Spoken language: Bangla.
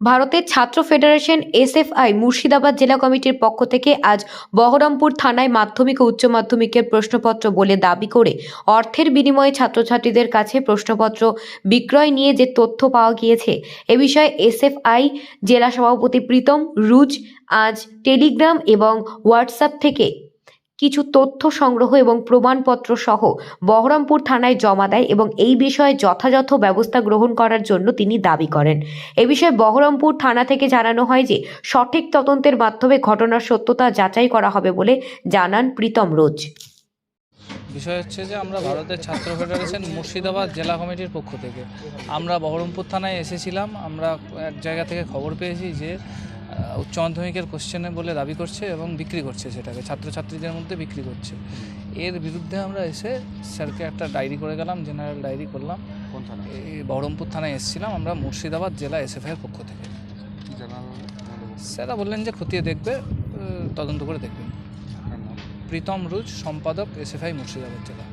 ভারতের ছাত্র ফেডারেশন এসএফআই মুর্শিদাবাদ জেলা কমিটির পক্ষ থেকে আজ বহরমপুর থানায় মাধ্যমিক ও উচ্চ মাধ্যমিকের প্রশ্নপত্র বলে দাবি করে অর্থের বিনিময়ে ছাত্রছাত্রীদের কাছে প্রশ্নপত্র বিক্রয় নিয়ে যে তথ্য পাওয়া গিয়েছে, এ বিষয়ে এসএফআই জেলা সভাপতি প্রীতম রুজ আজ টেলিগ্রাম এবং হোয়াটসঅ্যাপ থেকে কিছু তথ্য সংগ্রহ এবং প্রমাণপত্র সহ বহরমপুর থানায় জমা দেয় এবং এই বিষয়ে যথাযথ ব্যবস্থা গ্রহণ করার জন্য তিনি দাবি করেন। এ বিষয়ে বহরমপুর থানা থেকে জানানো হয় যে, সঠিক তদন্তের মাধ্যমে ঘটনার সত্যতা যাচাই করা হবে বলে জানান প্রীতম রোজ। বিষয় হচ্ছে যে, আমরা ভারতের ছাত্র ফেডারেশন মুর্শিদাবাদ জেলা কমিটির পক্ষ থেকে আমরা বহরমপুর থানায় এসেছিলাম। আমরা এক জায়গা থেকে খবর পেয়েছি যে উচ্চ মাধ্যমিকের কোশ্চেনে বলে দাবি করছে এবং বিক্রি করছে সেটাকে ছাত্রছাত্রীদের মধ্যে বিক্রি করছে। এর বিরুদ্ধে আমরা এসে স্যারকে একটা ডায়েরি করে গেলাম জেনারেল ডায়েরি করলাম। কোন থানায় এই বহরমপুর থানায় এসেছিলাম আমরা মুর্শিদাবাদ জেলা এসএফআইয়ের পক্ষ থেকে। স্যারা বললেন যে খতিয়ে দেখবে তদন্ত করে দেখবেন প্রীতম রুজ সম্পাদক এসএফআই মুর্শিদাবাদ জেলা।